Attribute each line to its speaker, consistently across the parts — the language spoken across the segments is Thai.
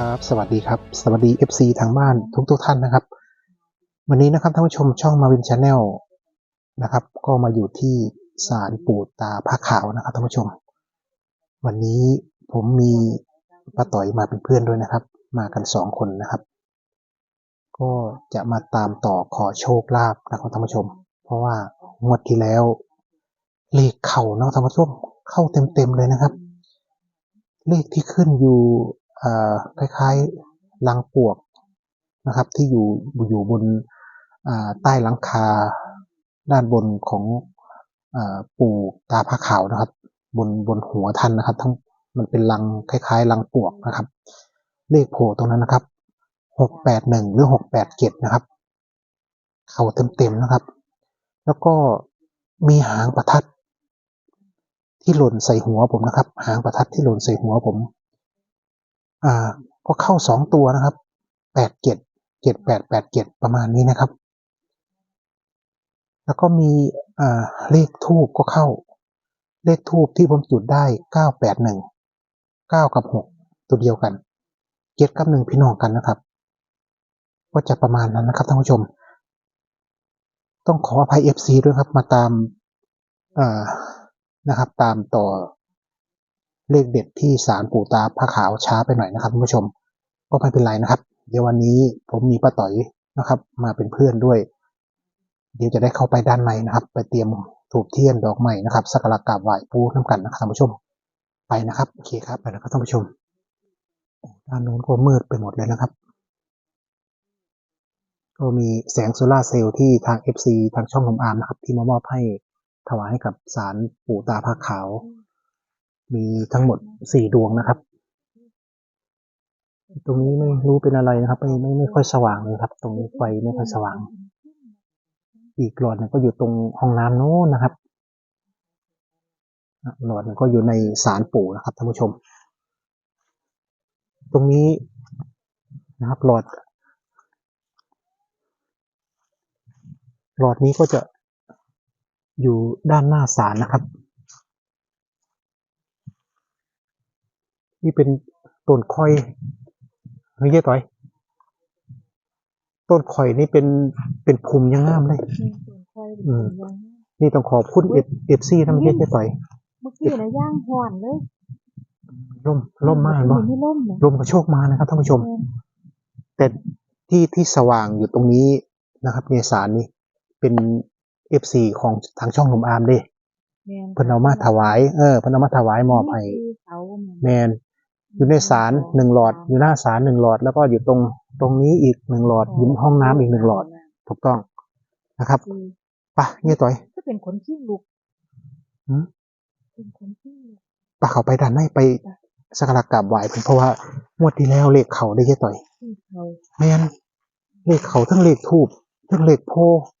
Speaker 1: ครับ สวัสดีครับ สวัสดี FC ทางบ้านทุกทุกท่านนะครับ วันนี้นะครับท่านผู้ชมช่องมาวินชาแนลนะครับ ก็มาอยู่ที่ศาลปู่ตาผ้าขาวนะครับท่านผู้ชม วันนี้ผมมีป้าต่อยมาเป็นเพื่อนด้วยนะครับ มากันสองคนนะครับ ก็จะมาตามต่อขอโชคลาภนะครับท่านผู้ชม เพราะว่างวดที่แล้วเลขเข่าเนาะท่านผู้ชมเข้าเต็มๆเลยนะครับ เลขที่ขึ้นอยู่ คล้ายๆลังปวกนะครับ ที่อยู่อยู่บนใต้หลังคาด้านบนของอปู่ตาผ้าขาวนะครับ บนบนหัวท่านนะครับ ทั้งมันเป็นลังคล้ายๆลังปวกนะครับ เลขโผล่ตรงนั้นนะครับหกแปดหนึ่งหรือหกแปดเจ็ดนะครับ เข้าเต็มๆนะครับ แล้วก็มีหางประทัดที่หล่นใส่หัวผมนะครับ หางประทัดที่หล่นใส่หัวผม อ่าก็เข้าสองตัวนะครับแปดเจ็ดเจ็ดแปดแปดเจ็ดประมาณนี้นะครับ แล้วก็มีอ่าเลขทูบก็เข้า เลขทูบที่ผมจุดได้เก้าแปดหนึ่งเก้ากับหกตัวเดียวกันเจ็ดกับหนึ่งพี่น้องกันนะครับ ก็จะประมาณนั้นนะครับท่านผู้ชม ต้องขออภัยเอฟซีด้วยครับมาตามอ่านะครับ ตามต่อ เลขเด็ดที่ศาลปู่ตาผ้าขาวช้าไปหน่อยนะครับคุณผู้ชมก็ไม่เป็นไรนะครับ เดี๋ยววันนี้ผมมีป้าต่อยนะครับ มาเป็นเพื่อนด้วย เดี๋ยวจะได้เข้าไปด้านในนะครับ ไปเตรียมถูกเทียนดอกไม้นะครับสักการะกราบไหว้ปู่น้ำกันนะครับท่านผู้ชมไปนะครับโอเคครับไปนะครับท่านผู้ชมด้านโน้นก็มืดไปหมดเลยนะครับ ก็มีแสงโซลาร์เซลล์ที่ทาง FC ทางช่องของอาร์มนะครับ ที่มามอบให้ถวายให้กับศาลปู่ตาผ้าขาว มีทั้งหมดสี่ดวงนะครับ ตรงนี้ไม่รู้เป็นอะไรนะครับ ไม่ไม่ไม่ค่อยสว่างเลยครับ ตรงนี้ไฟไม่ค่อยสว่าง อีกหลอดหนึงก็อยู่ตรงห้องน้ำโน้นนะครับหลอดหนึงก็อยู่ในศาลปู่นะครับท่านผู้ชม ตรงนี้นะครับหลอด หลอดนี้ก็จะอยู่ด้านหน้าศาลนะครับ นี่เป็นต้นคอยเฮ้ยเย้ต่อย ต้นคอยนี่เป็นเป็นภูมิยังงามเลย อืมนี่ต้องขอบคุณเอฟเอฟซีทำเย้เย้ต่อย
Speaker 2: เมื่อกี้นะย่างห่อนเลย
Speaker 1: ร่มร่มมากเนาะ
Speaker 2: ไม่ล่มเลย
Speaker 1: ลมกระโชกมานะครับท่านผู้ชม แต่ที่ที่สว่างอยู่ตรงนี้นะครับในศาลนี่เป็นเอฟซีของทางช่องหนุ่มอาร์มเด้เพิ่นเอามาถวาย เออเพิ่นเอามาถวายมอบให้
Speaker 2: เสา
Speaker 1: แมน อยู่ในศาลหนึ่งหลอด อยู่หน้าศาลหนึ่งหลอด แล้วก็อยู่ตรงตรงนี้อีกหนึ่งหลอดอยู่ห้องน้ำอีกหนึ่งหลอด ถูกต้องนะครับไปะเงี้ยต่อย
Speaker 2: ก็เป็นคนขี้ลุก
Speaker 1: หืม
Speaker 2: เป็นคนขี้ลุก
Speaker 1: ปะเขาไปด้านในไปสักการะกราบไหว้เพิ่นเพราะว่างวดที่แล้วเลขเขาได้เงี้ยต่อย
Speaker 2: ที่เขา
Speaker 1: แมนเลขเขาทั้งเลขทูบทั้งเลขโพ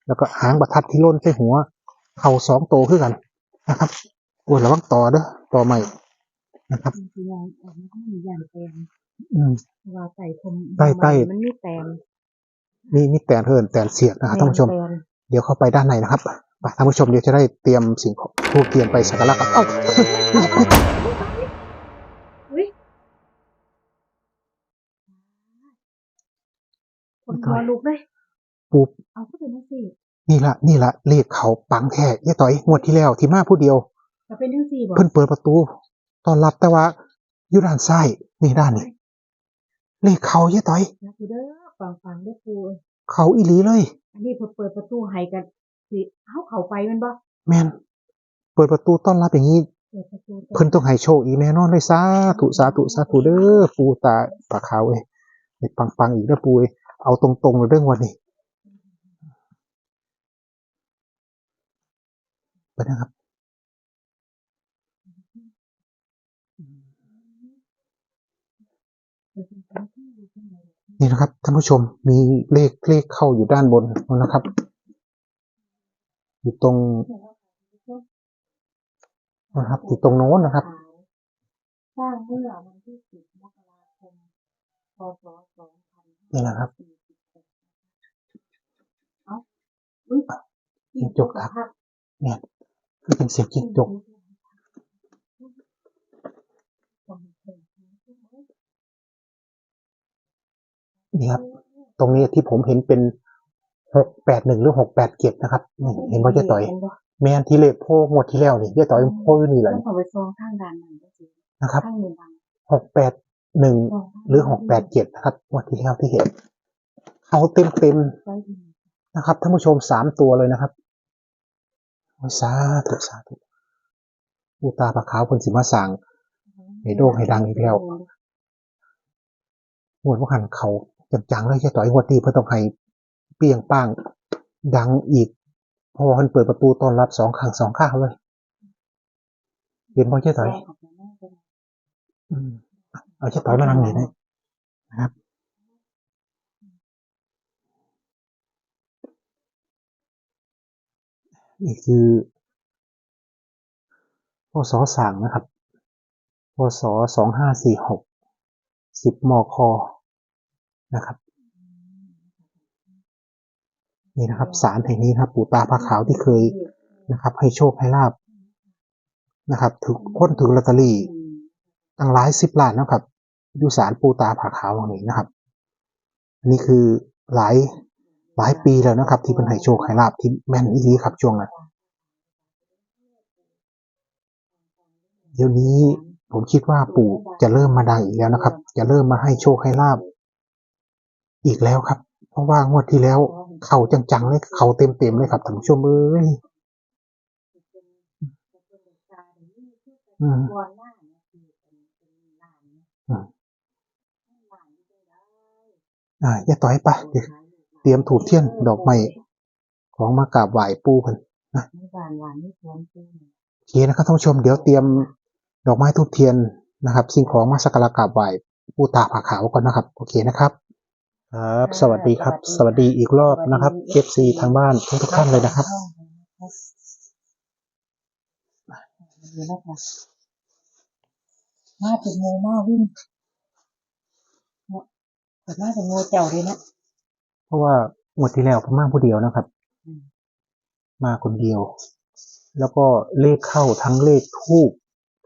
Speaker 1: แล้วก็หางประทัดที่ล่นใส่หัว เขาสองโตวคือกันนะครับโอ้ยระวังต่อเด้อต่อใหม่ นะครับ
Speaker 2: เป็นที่ยางออกมาก็มียางแตง
Speaker 1: อืม
Speaker 2: ว่าใส่ทม
Speaker 1: ใต้ใต้
Speaker 2: มันไม่แตง
Speaker 1: นี่นี่แตนเฮินแตนเสียดนะครับท่านผู้ชม
Speaker 2: แตง
Speaker 1: เดี๋ยวเข้าไปด้านในนะครับไปท่านผู้ชมเดี๋ยวจะได้เตรียมสิ่งของทูบเทียนไปสักการะกับเอ้า
Speaker 2: อุ้ยคนหัวลุกเลย
Speaker 1: ปุ๊บ
Speaker 2: เอาก็เป็นนักสี่
Speaker 1: นี่ละนี่ละเลขเขาปังแท้เยี่ยต่อยงวดที่แล้วที่มาผู้เดียว
Speaker 2: จะเป็นทั้งสี่บอก
Speaker 1: เพิ่นเปิดประตู ตอนรับแต่ว่าอยู่ด้านซ้ายนี่ด้านนี้เลขเขาเยี่ยต่อย
Speaker 2: นะกูเด้อฟังฟังเด้อกูเอ้ย
Speaker 1: เขาอีหลีเลย
Speaker 2: อันนี้พอเปิดประตูให้กันสิเฮาเข้าไปแมันบ่
Speaker 1: แมนเปิดประตูต้อนรับอย่างนี้
Speaker 2: เปิดประตู
Speaker 1: เพิ่นต้องให้โชคอีกแน่นอนเลยสาธุสาธุสาธุเด้อปูตาปากขาวเอ้ยให้ปังๆอีกเด้อปูเอ้ยเอาตรงๆเลยเรื่องวันนี้ไปนะครับ นี่นะครับท่านผู้ชมมีเลขเลขเข้าอยู่ด้านบนนะครับ อยู่ตรงนะครับอยู่ตรงโน้นนะครับ
Speaker 2: สร้างเมื่อวันที่สิบมกราคมพศสองพัน
Speaker 1: นี่นะครับ
Speaker 2: เอ้าอุ๊ย
Speaker 1: จิ้งจกครับ เนี่ยคือเป็นเสียงจิ้งจก นี่ครับ ตรงนี้ที่ผมเห็นเป็นหกแปดหนึ่งหรือหกแปดเจ็ดนะครับนี่เห็นว่าเจ๊ต่อย แมนที่เลขโพงวดที่แล้วนี่เจ๊ต่อยโพอยู่นี่แหละ
Speaker 2: ต้องเอาไปซองข้างดันนั่นก็สิ
Speaker 1: นะครับ
Speaker 2: ข้างเงินดัน
Speaker 1: หกแปดหนึ่ง
Speaker 2: ซองข้าง
Speaker 1: หรือหกแปดเจ็ดนะครับงวดที่แล้วที่เห็นเขาเต็มเต็ม
Speaker 2: ไว้ดี
Speaker 1: ๆนะครับท่านผู้ชมสามตัวเลยนะครับโอ้ยสาธุสาธุอูตาปลาขาวคนสิมาสั่งให้โด่งให้ดังอีกแล้วงวดว่าหันเขา จังๆเลยเจ๊ต่อยงวดนี้เพื่อต้องให้เปียงป้างดังอีก เพราะว่ามันเปิดประตูต้อนรับสองข้างสองข้างเลยเห็นบ่เจ๊ต่อยอืมเอาเจ๊ต่อยมานั่งนี่นะครับนี่คือพศสั่งนะครับพศสองห้าสี่หกสิบมค นะครับ นี่นะครับสารแห่งนี้ครับ ปู่ตาพระขาวที่เคยนะครับ ให้โชคให้ลาบนะครับถึงคนถึงลอตเตอรี่ตั้งหลายสิบล้านนะครับอยู่สารปู่ตาผาขาวตรงนี้นะครับ อันนี้คือหลายหลายปีแล้วนะครับ ที่เป็นให้โชคให้ลาบที่แม่นอีลีครับช่วงนั้นเดี๋ยวนี้ผมคิดว่าปู่จะเริ่มมาดังอีกแล้วนะครับ จะเริ่มมาให้โชคให้ลาบ อีกแล้วครับ เพราะว่างวดที่แล้ว เข่าจังๆเลยเข่าเต็มๆเลยครับท่านผู้ชมเอ้ยอืมอืมอ่าอย่าต่อยปเดี๋ยวเตรียมถูกเทียนดอกไม้ของมากราบไหว้ปู่กัน
Speaker 2: ไม่นนไม่สวนปู
Speaker 1: โอเคนะครับท่านผู้ชม เดี๋ยวเตรียมดอกไม้ทูบเทียนนะครับ สิ่งของมาสักการะกราบไหว้ปูตาผาขาวก่อนนะครับ โอเคนะครับ ครับสวัสดีครับ สวัสดีอีกรอบนะครับ FC ทางบ้านทุกๆท่านเลยนะครับ
Speaker 2: ดีนะคะมาเป็นโมมาวิ่งเนาะแต่มาเป็นโมเจ้าเลยเนาะ
Speaker 1: เพราะว่างวดที่แล้วผมมาผู้เดียวนะครับ
Speaker 2: อืม
Speaker 1: มาคนเดียว แล้วก็เลขเข้าทั้งเลขทูบ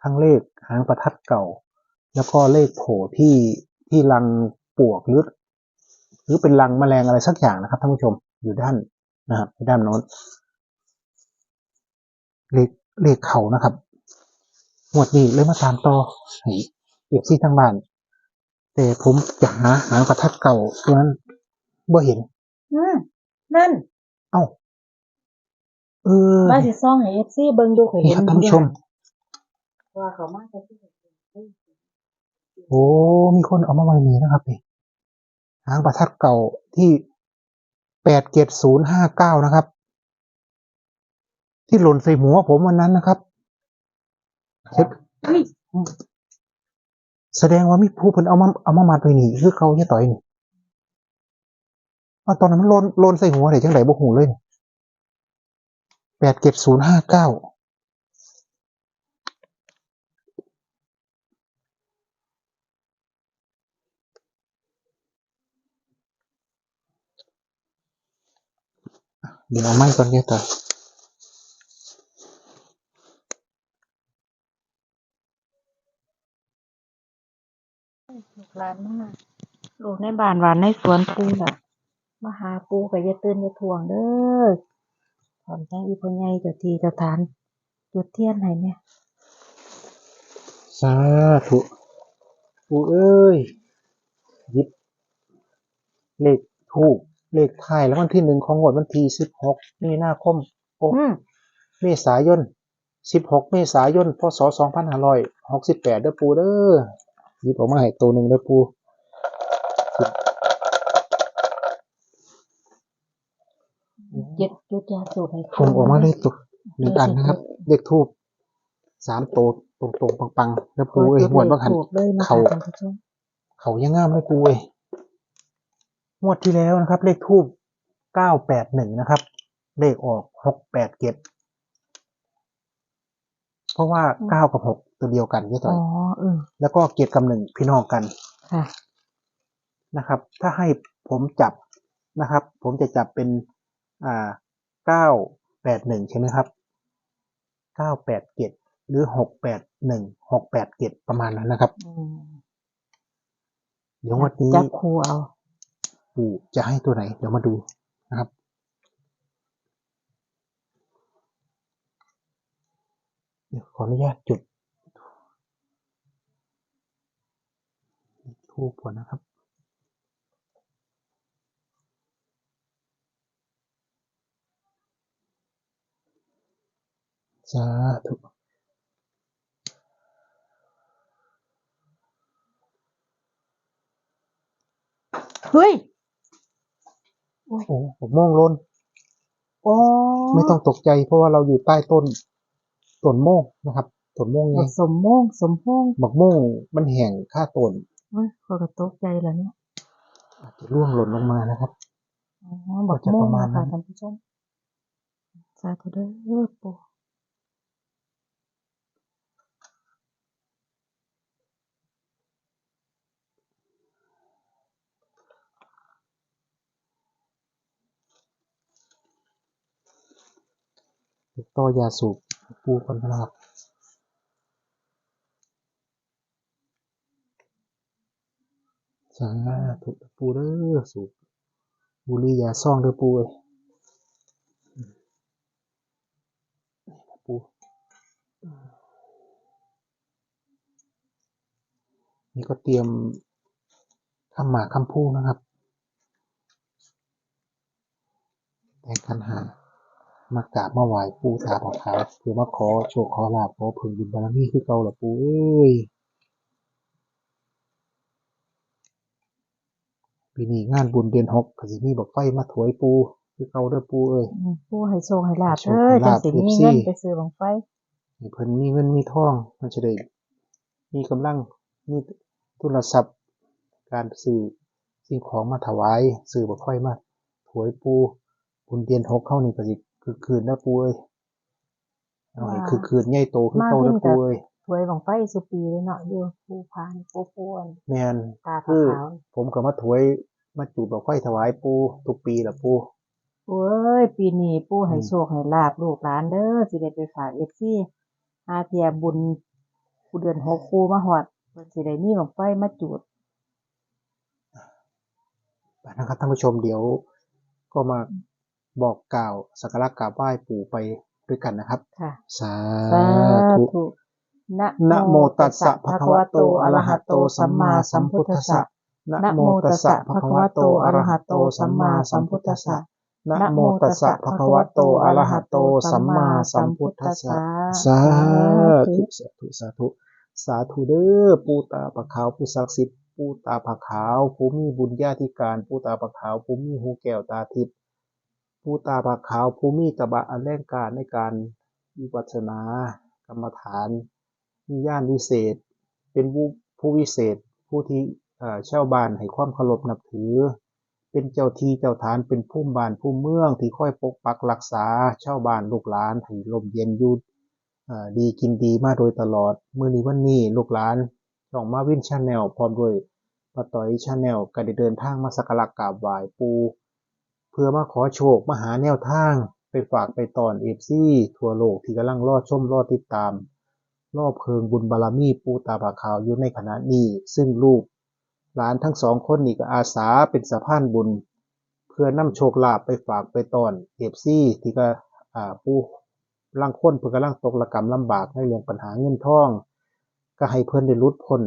Speaker 1: ทั้งเลขหางประทัดเก่า แล้วก็เลขโผล่ที่ที่รังปวกหรือ หรือเป็นรังแมลงอะไรสักอย่างนะครับท่านผู้ชมอยู่ด้านนะครับด้านโน้นเลขเลขเขานะครับงวดนี้เลยมาตามต่อให้เอฟซีทางบ้าน แต่ผมอยากหาหางประทัดเก่าตัวนั้นบ่เห็น
Speaker 2: อืมนั่น
Speaker 1: เอ้าเออ
Speaker 2: มาสิซ่องให้เอฟซีเบิ่งดูเคย
Speaker 1: นี่
Speaker 2: เห็น
Speaker 1: ครับท่านผู้ชม
Speaker 2: ว่าเขามาจะที่
Speaker 1: โอ้ มีคนเอามาไว้นี่นะครับนี่ หางประทัดเก่าที่แปดเจ็ดศูนย์ห้าเก้านะครับ ที่หล่นใส่หัวผมวันนั้นนะครับเช็ด
Speaker 2: เฮ้ย
Speaker 1: แสดงว่ามีผู้เพิ่นเอามาเอามามัดไว้นี่คือเขาเนี่ยต่อยนี่เอาตอนนั้นมันหล่นหล่นใส่หัวเลยจังไดบ่หูเลยนี่แปดเจ็ดศูนย์ห้าเก้า เดี๋ยวเอาไม้ก่อนเนี่ยต่อย
Speaker 2: ลูกหลานมากลูกในบ้านหวานในสวนปูน่ะ มาหาปูก็อย่าตื่นอย่าทวงเด้อถอนจังอีพ่อใหญ่เจ้าที่เจ้าทานจุดเทียนให้เนี่ย
Speaker 1: สาธุปู่เอ้ยหยิบ เลขทูก เลขท้ายแล้ววันที่หนึ่งของงวดวันที่สิบหกมีนาคมโอ้
Speaker 2: อืม
Speaker 1: เมษายนสิบหกเมษายนพศสองพันห้าร้อยหกสิบแปดเด้อปูเด้อหยิบออกมาให้ตัวหนึ่งเด้อปู
Speaker 2: เจ็ดจุดยาสูบให้
Speaker 1: ผมออกมาเลยตัวหนึ่งอันนะครับ เลขทูบสามตัวตรงตรงๆปังๆเด้อปูเอ้ยงวดบางหัน
Speaker 2: ถูกเลยนะคะ
Speaker 1: เขา
Speaker 2: ท่านผู้ชม
Speaker 1: เขายังงามเลยปูเอ้ย งวดที่แล้วนะครับ เลขทูบเก้าแปดหนึ่งนะครับ เลขออกหกแปดเจ็ดเพราะว่าเก้ากับหกตัวเดียวกันยี่ต่
Speaker 2: อ๋
Speaker 1: อ
Speaker 2: อยเออ
Speaker 1: แล้วก็เกียรติกับหนึ่งพี่น้องกัน
Speaker 2: ค่ะ
Speaker 1: นะครับ ถ้าให้ผมจับนะครับ ผมจะจับเป็นอ่าเก้าแปดหนึ่งใช่ไหมครับเก้าแปดเจ็ดหรือหกแปดหนึ่งหกแปดเจ็ดประมาณนั้นนะครับ
Speaker 2: อืม
Speaker 1: เดี๋ยวงวันนี้
Speaker 2: จับครูเอา
Speaker 1: ปู่จะให้ตัวไหน เดี๋ยวมาดูนะครับ เดี๋ยวขออนุญาตจุดทูบก่อนนะครับสาธุ
Speaker 2: เฮ้ย
Speaker 1: โอ้ผมมองลน
Speaker 2: โอ้
Speaker 1: ไม่ต้องตกใจเพราะว่าเราอยู่ใต้ต้นต้นโมงนะครับต้นโมงไง
Speaker 2: บักสมโม่งสมโม่ง
Speaker 1: หมักโมงมันแห้งค่าต้น
Speaker 2: เฮ้ยเขาก็ตกใจแล้วเนาะ
Speaker 1: อาจจะร่วงหล่นลงมานะครับ
Speaker 2: อ๋อบัก
Speaker 1: ก็จะ
Speaker 2: โม่
Speaker 1: ป
Speaker 2: ง
Speaker 1: ระมาณ
Speaker 2: นะ
Speaker 1: นั้
Speaker 2: ค่ะ
Speaker 1: น
Speaker 2: ท่านผู้ชมสาธุเด้อปู่
Speaker 1: ต่อยาสูบปูก่อนนะครับสาธุปูเด้อสูบบุหรียาซ่องเด้อปูเอ้ยปูนี่ก็เตรียมคำหมากคำพูนะครับแต่งคันหา มากราบมาไหว้ปูตาขาวเพื่อมาขอโชคขอลาภขอผลบุญบารมีคือเก่าล่ะปูเอ้ยปีนี้งานบุญเดือนหกก็สิมีบักไฟมาถวายปูคือเก่าเด้อปูเอ้ย
Speaker 2: อืมปู่ให้โชคให้ลาบ
Speaker 1: ให้โช
Speaker 2: เด้
Speaker 1: คให้
Speaker 2: อจั
Speaker 1: ลางบ
Speaker 2: สิมี
Speaker 1: FC
Speaker 2: เงินไปซื้อบังไฟ
Speaker 1: ให้เพิ่นมีเงินมีทอง มันจะได้มีกำลังมีทุนทรัพย์การซื้อสิ่งของมาถวายซื้อบักไฟมาถวายปูบุญเดือนหกเข้านี่ก็สิ คือคืนนะปูเอ้ยเอาให้คือคืนใหญ่โตคือเก่าเด้อปูเอ้ย
Speaker 2: ถวยบังไฟสุปีเลยเนาะอยู่ปู่พานปู่ป่วน
Speaker 1: แม่น
Speaker 2: ตา
Speaker 1: คือ
Speaker 2: ขาว
Speaker 1: ผมก็มาถวายมาจุดบักไฟถวายปูทุกปีล่ะปู
Speaker 2: ๆปู่เอ้ย ปีนี้ปู่ให้
Speaker 1: อืม
Speaker 2: โชคให้ลาบลูกหลานเด้อสิได้ไปฝาก FC อาเทียบุญผู้เดือนหกปู่มาฮอดเพิ่นสิได้มีบังไฟมาจุด
Speaker 1: นะครับท่านผู้ชมเดี๋ยวก็มา บอกกล่าวสักการะกราบไหว้ปู่ไปด้วยกันนะครับ
Speaker 2: ค่ะ
Speaker 1: สา
Speaker 2: สา
Speaker 1: ธุ
Speaker 2: ธุ
Speaker 1: นะโมตัสสะภะคะวะโต อะระหะโต สัมมาสัมพุทธัสสะ นะโมตัสสะภะคะวะโต อะระหะโต สัมมาสัมพุทธัสสะ นะโมตัสสะภะคะวะโต อะระหะโต สัมมาสัมพุทธัสสะ สาธุ สาธุ สาธุ สาธุเด้อ ปู่ตาปะขาวผู้ศักดิ์สิทธิ์ ปู่ตาผะขาว ผู้มีบุญญาธิการ ปู่ตาปะขาว ผู้มีหูแก้วตาทิพย์ ปู่ตาผะขาวผู้มีตบะอันแรงกล้ารในการวิปัสสนากรรมฐาน มีญาณวิเศษ เป็นผู้ผู้วิเศษ ผู้ที่เอ่อชาวบ้านให้ความเคารพนับถือ เป็นเจ้าที่เจ้าฐานเป็นผู้บ้านผู้เมืองที่คอยปกปักรักษาชาวบ้านลูกหลานให้ลมเย็นอยุดดีกินดีมาโดยตลอด มื้อนี้วันนี้ลูกหลานช่องมาวินชาแนลพร้อมด้วยป้าต่อยชาแนลก็ได้เดินทางมาสักการะกราบไหว้ปู เพื่อมาขอโชคมาหาแนวทางไปฝากไปตอนเอฟซีทั่วโลกที่กำลังรอชมรอติดตาม รอบเพิงบุญบารมีปูตาผาขาวอยู่ในขณะนี้ซึ่งลูกหลานทั้งสองคนนี่ก็อาสาเป็นสะพานบุญ เพื่อนำโชคลาภไปฝากไปตอนเอฟซีที่ก็อ่าผู้ลังคนเพิ่นกำลังตกระกรรมลำบากในเรื่องปัญหาเงินทอง ก็ให้เพิ่อนได้หลุดพ้น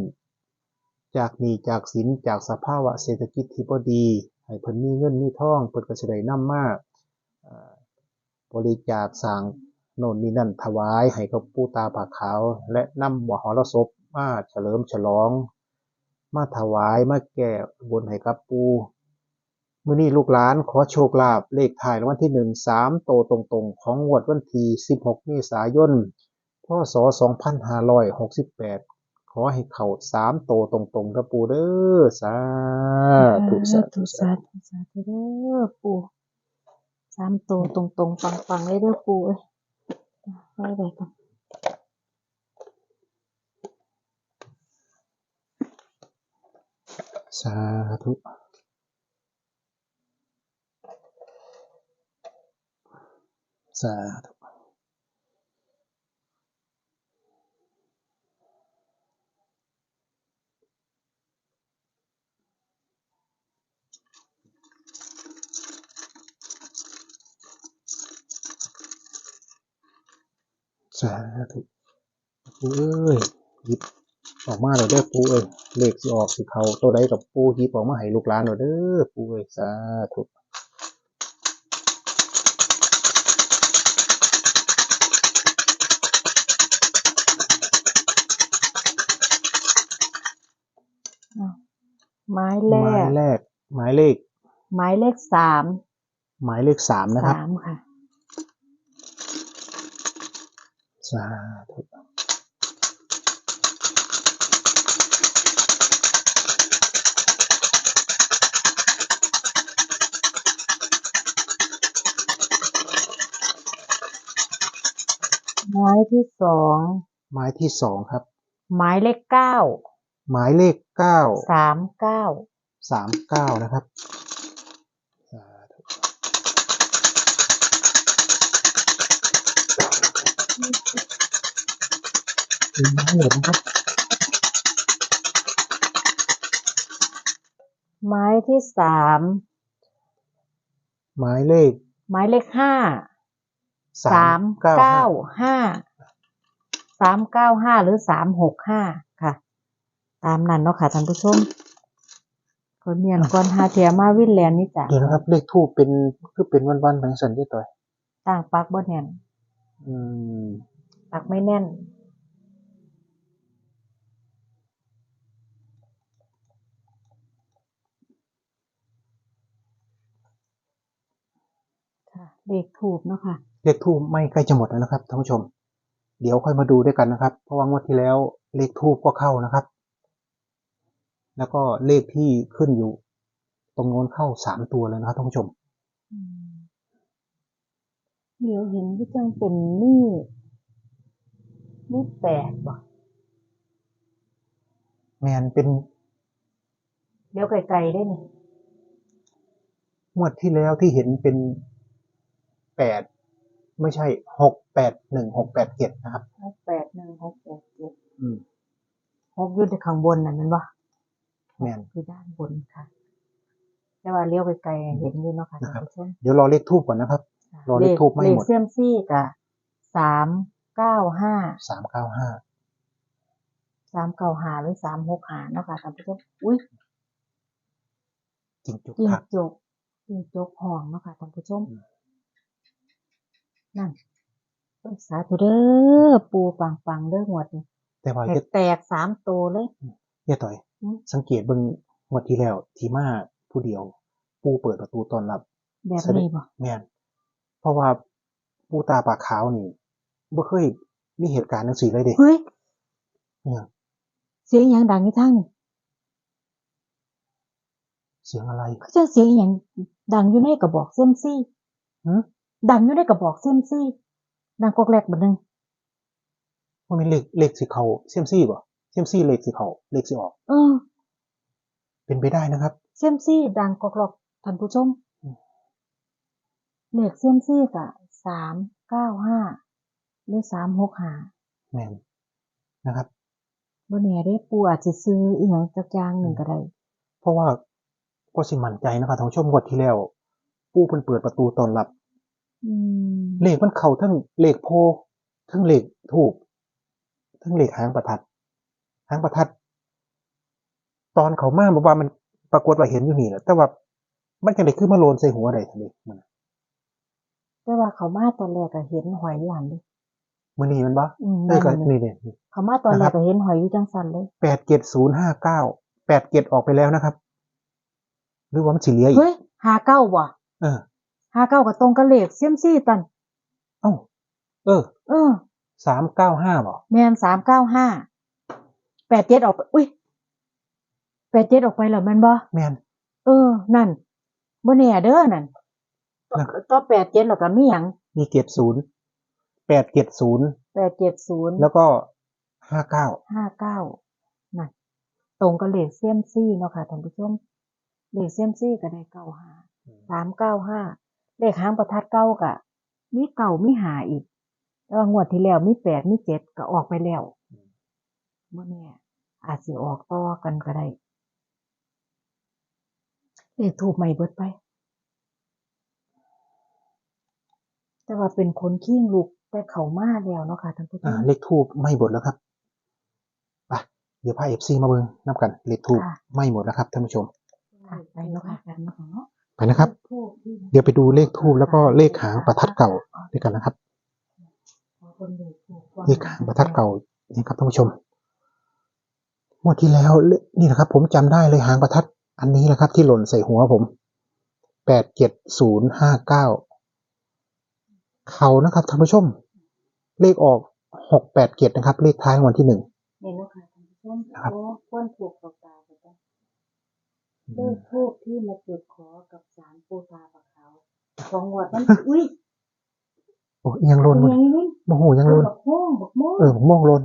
Speaker 1: จากหนี้จากสินจากสภาวะเศรษฐกิจที่บ่ดี ให้เพิ่นมีเงินมีทองเพิ่นก็สิได้นำมาบริจาคสร้างโน่นนี่นั่นถวายให้กับปู่ตาผาขาว และนำมหรสพมาเฉลิมฉลอง มาถวายมาแก้บนให้กับปู่มื้อนี้ลูกหลานขอโชคลาภเลขท้ายรางวัลที่หนึ่งสามโตตรงๆ ของงวดวันที่16เมษายนพศ2568ข อให้เข้าสามโตวตรงๆนะปู่เด้อสาธุสาธุ
Speaker 2: สาธุสาธุเด้อปู่สามตัวตรงๆปังๆเลยเด้อปู่เอ้ยไว้ไว้ก่อน
Speaker 1: สาธุสาธุ สาธุปูเอ้ยหยิบออกมาเลยเด้อปูเอ้ยเลขสิออกสิเขาตัวใดกับปูหยิบออกมาให้ลูกหลานหน่อยเด้อปูเอ้ยสาธุ
Speaker 2: ไม้
Speaker 1: ห
Speaker 2: แร
Speaker 1: มาย
Speaker 2: ก
Speaker 1: แรก หมายเลข
Speaker 2: ไม้เลขสาม
Speaker 1: หมายเลขสามนะครับ
Speaker 2: สามค่ะ
Speaker 1: สาธุ
Speaker 2: ไม้ที่สอง
Speaker 1: หมายที่สองครับ
Speaker 2: ไม้เลขเก้า
Speaker 1: หมายเลขเก้า
Speaker 2: สามเก้า
Speaker 1: สามเก้านะครับ เป็นไม้เหลืองครับ
Speaker 2: ไม้ที่สาม
Speaker 1: หมายเลข
Speaker 2: ไม้เลขห้า
Speaker 1: สา
Speaker 2: สาม
Speaker 1: มเก้า
Speaker 2: เก้า
Speaker 1: ห้า
Speaker 2: ห้าสามเก้าห้าหรือสามหกห้าค่ะ ตามนั้นเนาะค่ะท่านผู้ชมคนเมียนก่อนหาเทียมาวินแลนด์นี่จ้ะ
Speaker 1: เดี๋ยวนะครับ เลขทูปเป็นคือเป็นวันๆแบงสันที่ต่อย
Speaker 2: ต่างปักบ่แน่น
Speaker 1: อืม
Speaker 2: ปักไม่แน่นค่ะเลขถูกเนาะค่ะ
Speaker 1: เลขทูปไม่ใกล้จะหมดแล้วนะครับท่านผู้ชม เดี๋ยวค่อยมาดูด้วยกันนะครับ เพราะว่างวดที่แล้วเลขทูปก็เข้านะครับ แล้วก็เลขที่ขึ้นอยู่ ตรงโน้นเข้าสามตัวเลยนะครับท่านผู้ชม
Speaker 2: อืม เดี๋ยวเห็นที่จังเป็นนี่นี่แปดบ่
Speaker 1: แมนเป็น
Speaker 2: เดี๋ยวไกลๆได้นี่
Speaker 1: งวดที่แล้วที่เห็นเป็นแปดไม่ใช่หกแปดหนึ่งหกแปดเจ็ดนะครับ
Speaker 2: หกแปดหนึ่งหกแปดเจ็ด
Speaker 1: อืม
Speaker 2: หกอยืดข้างบนน่ะแมันบ่
Speaker 1: แม่น
Speaker 2: คือด้านบนค่ะ แต่ว่าเลี้ยวไกลๆเห็นอยู่เนาะค่ะ
Speaker 1: นะครับ
Speaker 2: ท่านผู้ชม
Speaker 1: เดี๋ยวรอเลขทูปก่อนนะครับ รอเลขทูปไม่หมด
Speaker 2: เลขเซียมซี่กับสามเก้าห้า
Speaker 1: สามเก้าห้า
Speaker 2: สามเก้าหาหรือสามหกหาเนาะค่ะท่านผู้ชมอุ้ย
Speaker 1: จริงจุก
Speaker 2: จิง
Speaker 1: ครับ
Speaker 2: จกจิงจกห้องเนาะค่ะท่านผู้ชม
Speaker 1: อืม
Speaker 2: นั่นโอ้ยสาธุเด้อปูปังปังๆเด้อหวดนี่
Speaker 1: แต่ว่า
Speaker 2: แต
Speaker 1: เฮ็
Speaker 2: ก
Speaker 1: ด
Speaker 2: แตกสามตัวเลย
Speaker 1: เฮ็ดต่อย
Speaker 2: อืม
Speaker 1: สังเกตเบิ่งงวดที่แล้ว ทีมาผู้เดียว ปูเปิดประตูต้อนรับ
Speaker 2: แบบ
Speaker 1: แสดง
Speaker 2: นี้บ่
Speaker 1: แม่นเพ ราะว่าปูตาปากขาวนี่บ่เคยมีเหตุการณ์จังซี่เลยเด้
Speaker 2: เฮ้ย
Speaker 1: เนี่ย
Speaker 2: เสียงอหย่างดังอยู่ทางนี่
Speaker 1: เสียงอะไร
Speaker 2: เขาจะเสียงอหย่างดังอยู่ในกระบอกเซียมซี่
Speaker 1: หืม
Speaker 2: ดังอยู่ในกระบอกเซียมซี่ดังกอกแรกบัดนึง
Speaker 1: ว่ามีเลขเลขสิเขาเซียมซี่บ่เซียมซี่เลขสิเขาเลขสิออก
Speaker 2: เออ
Speaker 1: เป็นไปได้นะครับ
Speaker 2: เซียมซี่ดังกอกหลอกท่านผู้ชม
Speaker 1: อืม
Speaker 2: เลขเซียมซี่กะสามเก้าห้าหรือสามหกห้า
Speaker 1: แม่นนะครับ
Speaker 2: บนแหน่ได้ปูอาจจะซื้ออีหยังจักอย่างหนึ่งก็ได้
Speaker 1: เพราะว่าก็สิมั่นใจนะครับท่านผู้ชมงวดที่แล้ว ปูเพิ่นเปิดประตูต้อนรับ
Speaker 2: อืม
Speaker 1: เลขมันเข้าทั้งเลขโพทั้งเลขถูกทั้งเลขหางประทัดหางประทัด ตอนเขามาบอกว่ามันปรากฏว่าเห็นอยู่นี่แหละแต่ว่ามันจังไดคือมาโลนใส่หัวได้ทันทีมัน
Speaker 2: แต่ว่าเขามาตอนแรกก็เห็นหอยหวานเลย
Speaker 1: มื้อนี้มันบ่
Speaker 2: อืม
Speaker 1: เอ้ยก็
Speaker 2: นั่นนี่
Speaker 1: นี่เนี่ย
Speaker 2: เขามาตอนแร
Speaker 1: นะครั
Speaker 2: ก
Speaker 1: บ
Speaker 2: ก็เห็นหอยอยู่จังสันเลย
Speaker 1: แปดเจ็ดศูนย์ห้าเก้าแปดเจ็ดออกไปแล้วนะครับ หรือว่ามันสิเหลืออีก
Speaker 2: เฮ้ยหาเก้าบ่
Speaker 1: เออ
Speaker 2: หาเก้ากับตรงกับเลขเซียมซี่ตัน
Speaker 1: เอ้าเออ
Speaker 2: เออ
Speaker 1: สามเก้าห้าบ่
Speaker 2: แมนสามเก้าห้าแปดเจ็ดออกไปอุ้ยแปดเจ็ดออกไปแล้วแมันบ่
Speaker 1: แม่น
Speaker 2: เออ นั่นบ่แน่เด้อนั่น
Speaker 1: นะ
Speaker 2: ต่อแปดเจ็ดแล้วก็มีหยัง
Speaker 1: มีเจ็ดศูนย์แปดเจ็ดศูนย์
Speaker 2: แปดเจ็ดศูนย์
Speaker 1: แล้วก็ห้าเก้า
Speaker 2: ห้าเก้านั่นตรงกับเลขเซียมซี่เนาะค่ะท่านผู้ชมเลขเซียมซี่ก็ได้เก้าห้าสามเก้าห้าเลขหางประทัดเก้ากะมีเก่ามีหาอีกแล้วางวดที่แล้วมีแปดมีเจ็ดก็ออกไปแล้วบ่แน่อาจสิออกต่อกันก็ได้เลขถูกใหม่เบิดไป แต่ว่าเป็นคนขี้งลูกแต่เขามาแล้วเนาะค่ะท่านผู้ช
Speaker 1: อ่ามเลขทูบไม่หมดแล้วครับไปเดี๋ยวพาเอฟซีมาเบิ่งนับกันเลขทูบ
Speaker 2: ค่ะ
Speaker 1: ไม่หมดแล้วครับท่านผู้ชม
Speaker 2: ค่ะไปเนาะค่ะกันเนาะเนาะ
Speaker 1: ไปนะครับ
Speaker 2: ทูบที่
Speaker 1: เดี๋ยวไปดูเลขทูบแล้วก็เลขหางประทัดเก่าด้วยกันนะครับ
Speaker 2: คนเลขทูบก่อน
Speaker 1: เลขหางประทัดเก่านี่ครับท่านผู้ชมงวดที่แล้วเลนี่นะครับ ผมจำได้เลยหางประทัด อันนี้แหละครับ ที่หล่นใส่หัวผมแปดเจ็ดศูนย์ห้าเก้า เขานะครับท่านผู้ชม เลขออกหกแปดเจ็ดนะครับ เลขท้ายรางวันที่หนึ่ง
Speaker 2: นี่เนาะค่ะท่านผู้ชม
Speaker 1: นะครับ
Speaker 2: โอ้ควรถูกกับตาไปจ้ะเลขทูบที่มาจุดขอกับสารปูตาปะขาวของวัดมันอุ้ย
Speaker 1: โอ้ยังหล่น
Speaker 2: เป็นอย่างนี้นี่
Speaker 1: โมโหยังหล่น
Speaker 2: บักโม่งบักโม่ง
Speaker 1: เออผมมองหล่น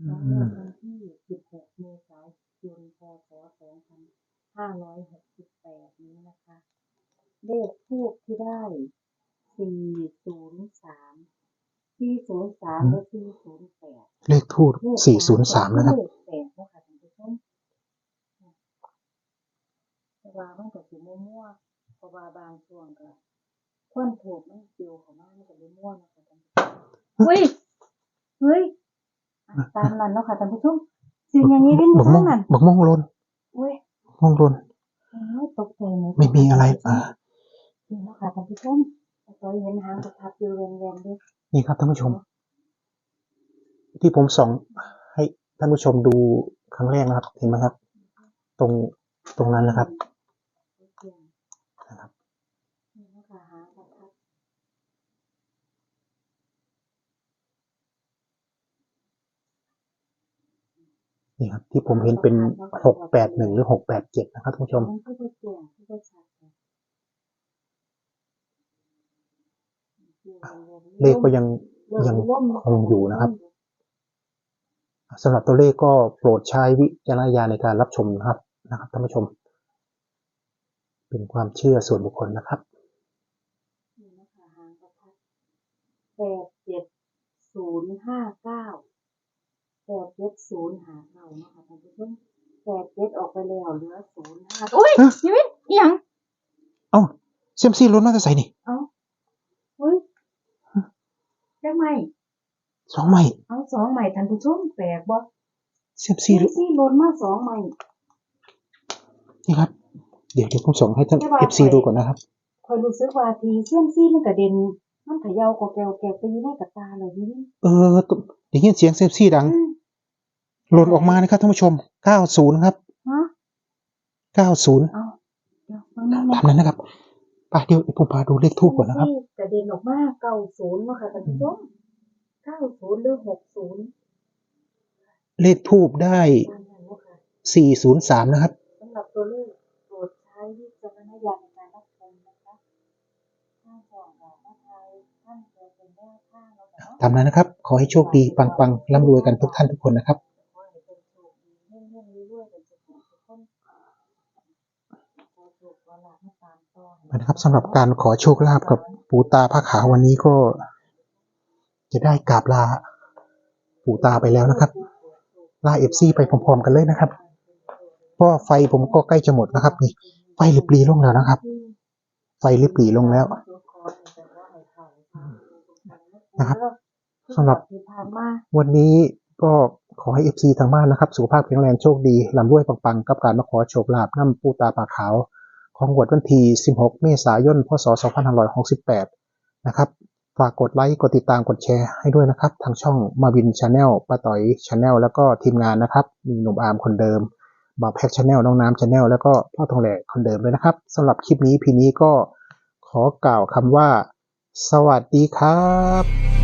Speaker 1: อื
Speaker 2: ของ
Speaker 1: ม
Speaker 2: วันที่16เมษายนพศ2568นี้นะคะ เลขทูบที่ได้ 403 403และ408
Speaker 1: เลขทูบสี่ศูนย์สามนะครับ
Speaker 2: เลขแปดเนาะค่ะท่านผู้ชมแต่ว่ามันก็สิมั่วๆเพราะว่าบางช่วงก็ควนถูกมันเกี่ยวเข้ามามันก็เลยมั่วเนาะค่ะท่านผู้ชมเฮ้ยเฮ้ยอะตามนั้นเนาะค่ะท่านผู้ชมสิ่งอย่างนี้ได้ไหม
Speaker 1: บักม่วง
Speaker 2: นั่น
Speaker 1: บักม่วงหล่น
Speaker 2: เว้ย
Speaker 1: ม่วงหล่น
Speaker 2: โอ้ยตกใจห
Speaker 1: ไม่มีอะไรอ่า
Speaker 2: นี่เนาะค่ะท่านผู้ชม แต่ก็เห็นหางประทับอยู่แรงๆด้วย
Speaker 1: นี่ครับท่านผู้ชม ที่ผมส่องให้ท่านผู้ชมดูครั้งแรกนะครับ เห็นไหมครับ ตรงตรงนั้นนะครับนะครับ
Speaker 2: นี่เนาะค่ะหางประทับ
Speaker 1: นี่ครับ ที่ผมเห็นเป็นหกแปดหนึ่งหรือหกแปดเจ็ดนะครับท่านผู้ชม
Speaker 2: มันก็จะแจ้งก็จะชัดนะ
Speaker 1: เลขก็ยังยังคงอยู่นะครับสำหรับตัวเลขก็โปรดใช้วิจารณญาณในการรับชมนะครับนะครับท่านผู้ชม เป็นความเชื่อส่วนบุคคลนะครับ
Speaker 2: นี่นะคะหางประทัดแปดเจ็ดศูนย์ห้าเก้าแปดเจ็ดศูนย์หาเก้านะคะท่านผู้ชมแปดเจ็ดออกไปแล้วเหลือศูนย์ห้าโอ้ย
Speaker 1: ฮะ
Speaker 2: ชีวิตอีหยัง
Speaker 1: เอ้าเซยมซีล้นมาจะใส่นี่
Speaker 2: เอาเฮ้ย ได้ไหม
Speaker 1: สองใหม่
Speaker 2: เอาสองใหม่ท่านผู้ชมแปลกบ่
Speaker 1: เซยมซี
Speaker 2: ซี่ซี่ลนมาสองใหม่
Speaker 1: นี่ครับ เดี๋ยวเดี๋ยวผมส่งให้ท่าน
Speaker 2: ไม่ว่า
Speaker 1: เอฟซี
Speaker 2: ใคร
Speaker 1: ดูก่อนนะครับ
Speaker 2: คอยรู้สึกว่าทีเสี่ยมซี่มันกระเด็นมันเขย่ากอแกวแกวไปอยู่ในกระตาเลยนี่
Speaker 1: เออตุ๊ได้ยินเสียงเซยมซีดัง
Speaker 2: อืม
Speaker 1: หล่นออกมานะครับท่านผู้ชม90ครับ
Speaker 2: ฮะ
Speaker 1: 90
Speaker 2: เอาเดี๋ยวฟังนิดนึ
Speaker 1: ตางมนั้นนะครับ ไปเดี๋ยวผมพาดูเลขทูบก่อนนะครับ
Speaker 2: ที่กระเด็นออกมาเก้าศูนย์เนาะค่ะท่านผู้ชมเก้าศูนย์หรือหกศูนย์
Speaker 1: เลขทูบได้
Speaker 2: ตามนั้นเนาะค่ะ
Speaker 1: 403นะครับ
Speaker 2: สำหรับตัวเลขโปรดใช้วิจารณญาณในการรับชมนะคะถ้าสองออกมาไทยท่านจะเป็นแนวทางเนาะค่ะเนาะ
Speaker 1: ตามนั้นนะครับ ขอให้โชคดีปังๆร่ำรวยกันทุกท่านทุกคนนะครับ
Speaker 2: ขอให้เป็นโชคดีเรื่องเรื่องรวยๆกันทุกคนทุกคนขอโชคขอลาภให้ตามต่อให้
Speaker 1: นะครับสำหรับการขอโชคลาภกับปู่ตาพระขาววันนี้ก็ จะได้กราบลาปู่ตาไปแล้วนะครับ ลาเอฟซีไปพร้อมๆกันเลยนะครับเพราะไฟผมก็ใกล้จะหมดนะครับนี่ไฟลิบลีลงแล้วนะครับ ไฟลิบลีลงแล้วนะครับสำหรับวันนี้ก็ขอให้เอฟซีทางบ้านนะครับ สุขภาพแข็งแรงโชคดีลำรวยปังๆ กับการมาขอโชคลาภน้ำปูตาปากขาว ของงวดวันที่ 16 เมษายน พศ 2568 นะครับ ฝากกดไลค์ กดติดตาม กดแชร์ให้ด้วยนะครับ ทางช่องมาวินชาแนลป้าต่อยชาแนลแล้วก็ทีมงานนะครับ มีหนุ่มอาร์มคนเดิมบ่าวแพ็กชาแนลน้องน้ำชาแนลแล้วก็พ่อทองแหล่คนเดิมเลยนะครับสำหรับคลิปนี้พีนี้ก็ขอกล่าวคำว่า สวัสดีครับ